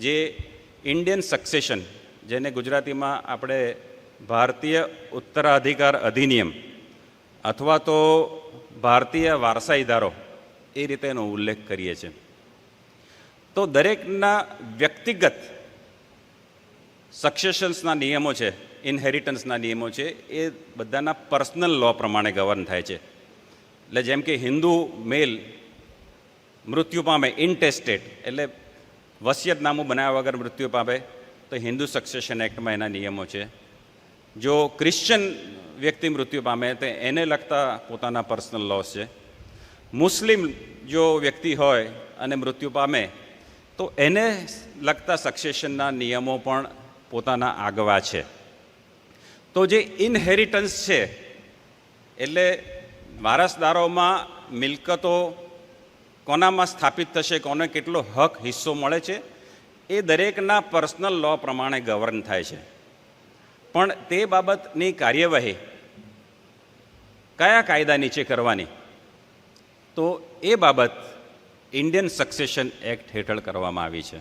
જે Indian succession જેને ગુજરાતીમાં આપણે ભારતીય ઉત્તરાધિકાર અધિનિયમ અથવા તો ભારતીય વારસાઈદારો એ રીતે એનો ઉલ્લેખ કરીએ છીએ. તો દરેકના વ્યક્તિગત સક્સેશન્સના નિયમો છે ઇનહેરિટન્સના નિયમો છે, એ બધાના પર્સનલ લો પ્રમાણે ગવર્ન થાય છે. એટલે જેમ કે હિન્દુ મેલ મૃત્યુ પામે ઇન્ટેસ્ટેડ એટલે વસિયતનામું બનાવ્યા વગર મૃત્યુ પામે, તો હિન્દુ સક્સેશન એક્ટમાં એના નિયમો છે. જો ક્રિશ્ચન વ્યક્તિ મૃત્યુ પામે, તો એને લગતા પોતાના પર્સનલ લોસ છે. મુસ્લિમ જો વ્યક્તિ હોય અને મૃત્યુ પામે, તો એને લગતા સક્સેશનના નિયમો પણ પોતાના આગવા છે. તો જે ઇનહેરિટન્સ છે, એટલે વારસદારોમાં મિલકતો કોનામાં સ્થાપિત થશે, કોને કેટલો હક, હિસ્સો મળે છે, એ દરેકના પર્સનલ લો પ્રમાણે ગવર્ન થાય છે. પણ તે બાબતની કાર્યવાહી કયા કાયદા નીચે કરવાની? તો એ બાબત ઇન્ડિયન સક્સેશન એક્ટ હેઠળ કરવામાં આવી છે.